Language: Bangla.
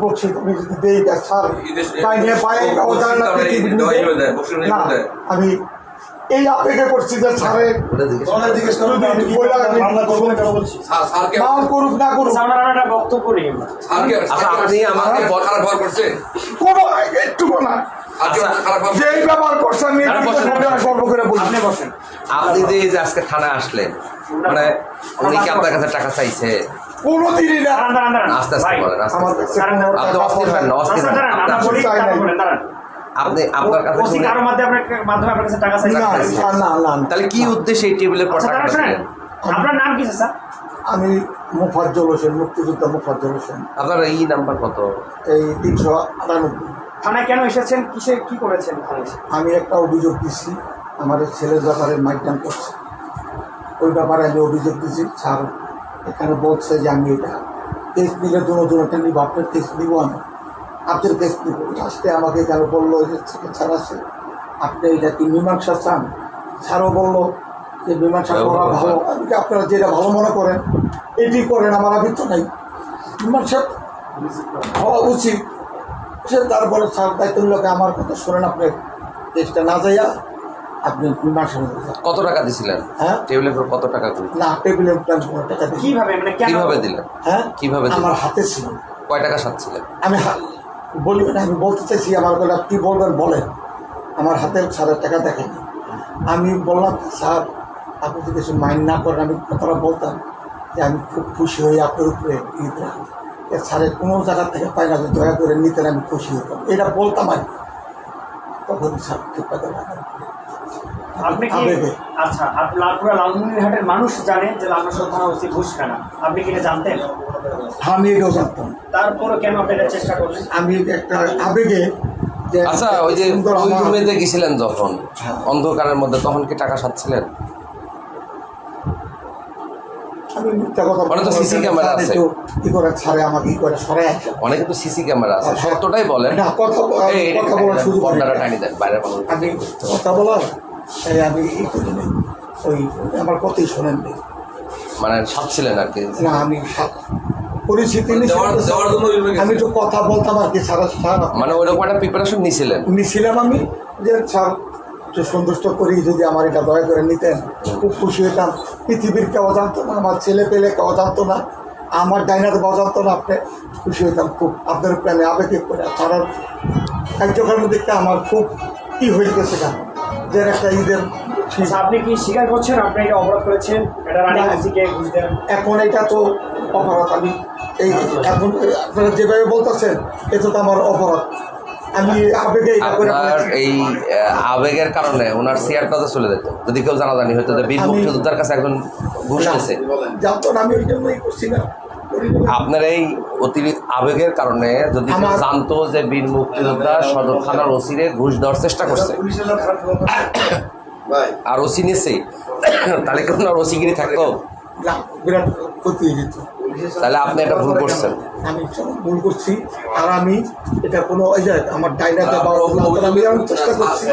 বলছি তুমি যদি দেই স্যার নিয়ে পায়ে ও না আমি এই আবেগে করছি যে স্যারে জিজ্ঞেস করুন আপনি করুক না করুক। বক্তব্য নিই আচ্ছা, আপনি আমাকে করছে। কোনো একটুকু না। যে আপনি আজকে থানায় আসলেন মানে উনি কি আপনার কাছে টাকা চাইছে? না। দাঁড়ান দাঁড়ান দাঁড়ান। আস্তে আস্তে বলেন কোনো আপনি অস্থির হন না অস্থির আপনি চাই আপনার কাছে ওসি মাধ্যমে আপনার মাধ্যমে আপনার কাছে টাকা চাইছে। না না না না তাহলে কি উদ্দেশ্যে এই টেবিলের পর আচ্ছা দিলেন? আপনার নাম কি স্যার? আমি মুফাজ্জল হোসেন মুক্তিযোদ্ধা মুফাজ্জল হোসেন। আপনার এই নাম্বার কত? এই তিনশো আটানব্বই। থানায় কেন এসেছেন? কিসে কি করেছেন আমি একটা অভিযোগ দিচ্ছি আমার এই ছেলের ব্যাপারে মাইকডান করছে। ওই ব্যাপারে আমি অভিযোগ দিচ্ছি স্যার এখানে বলছে যে আমি এটা কেস নিলে দুনো দুটোটা নিব আপনার কেস নিব আমি। আপনার কেস নিব। লাস্টে আমাকে কেন বলল যে চিকিৎসার আছে আপনি এটা কি মীমাংসা চান? স্যারও বলল যে মীমাংসা করা ভালো। আপনারা যেটা ভালো মনে করেন এটি করেন আমার আবিত্য নাই। মীমাংসা হওয়া উচিত। সে তারপরে স্যার দায়িত্ব লোকে আমার কথা শোনেন আপনি। কেসটা না যাইয়া আপনি মীমাংসা কত টাকা দিছিলেন? হ্যাঁ? টেবিলের উপর কত টাকা দিলেন না টেবিলে প্ল্যান কোনো টাকা দিই কীভাবে মানে কেন? কীভাবে দিলেন? হ্যাঁ? কীভাবে? আমার হাতে ছিল। কয় টাকা সাচ্ছিলেন আমি বলি আমি বলতে চাইছি আমার কথা কী বলবেন বলেন। আমার হাতে স্যারের টাকা দেখেনি। আমি বললাম স্যার আপনি যদি কিছু মাইন্ড না করেন আমি কথাটা বলতাম যে আমি খুব খুশি হই আপনার উপরে ঈদ। রাখি স্যারের কোনো জায়গা থেকে পাই না যে দয়া করে নিতেন আমি খুশি হতাম। এটা বলতাম আর কি। তখন স্যার ঠিক আপনি কি আচ্ছা আপনি লালপুরা লালমনিরহাটের মানুষ জানে যে লালমনিরহাট থানা ওসি ঘুষ খানা আপনি কি এটা জানতেন? আমি এটাও জানতাম। তারপরে কেন আপনি এটা চেষ্টা করলেন? আমি একটা আবেগে আচ্ছা ওই যে ওই রুমেতে গেছিলেন যখন হ্যাঁ। অন্ধকারের মধ্যে তখন কি টাকা সাচ্ছিলেন আমি মিথ্যা কথা ওখানে তো ক্যামেরা স্যার আছে। কি করে ছাড়ে আমাকে কি করে অনেকে তো সিসি ক্যামেরা আছে হ্যাঁ। সত্যটাই বলেন। না কথা ব- এই, এই, কথা বলার সুযোগ পর্দাটা টানি দেন আমি কথা বলার আমি ই করিনি ওই আমার কথাই শোনেন নি। মানে আর কি। না আমি সা- পরিস্থিতি নিয়ে দেওয়ার- দেওয়ার জন্য ওই রুমে আমি তো কথা বলতাম আর কি সারা সারা মানে ওইরকম একটা প্রিপারেশন নিছিলেন। নিছিলাম আমি যে স্যার একটু সন্তুষ্ট করি যদি আমার এটা দয়া করে নিতেন খুব খুশি হতাম পৃথিবীর কেউ জানতো না আমার ছেলে পেলে কেউ জানতো না আমার ডাইনাতে কেউ জানতো না আপনি খুশি হইতাম খুব। আপনার প্ল্যানে আবেগে করে কারণ মধ্যে একটা আমার খুব ই হয়ে গেছে কেন যে একটা ঈদের আচ্ছা আপনি কি স্বীকার করছেন? আপনি এটা অপরাধ করেছেন? এটা এখন এটা তো অপরাধ আমি এই এখন আপনারা যেভাবে বলতেছেন এটা তো আমার অপরাধ। আপনার এই আবেগের কারণে ওনার চলে যেত? যদি কেউ জানাজানি হতো যে বীর আমি- মুক্তিযোদ্ধার কাছে একজন ঘুষ। আপনার এই অতিরিক্ত আবেগের কারণে যদি জানতো যে বীর মুক্তিযোদ্ধা সদর থানার ওসিরে ঘুষ দেওয়ার চেষ্টা করছে। আর ওসি নিচ্ছে তাহলে কি ওনার ওসিগিরি থাকতো? বিরাট ক্ষতি হয়ে যেত তাহলে আপনি এটা ভুল করছেন। আমি ভুল করছি আর আমি এটা কোনো এই যে আমার ডাইনাতে বা আমি চেষ্টা করছি।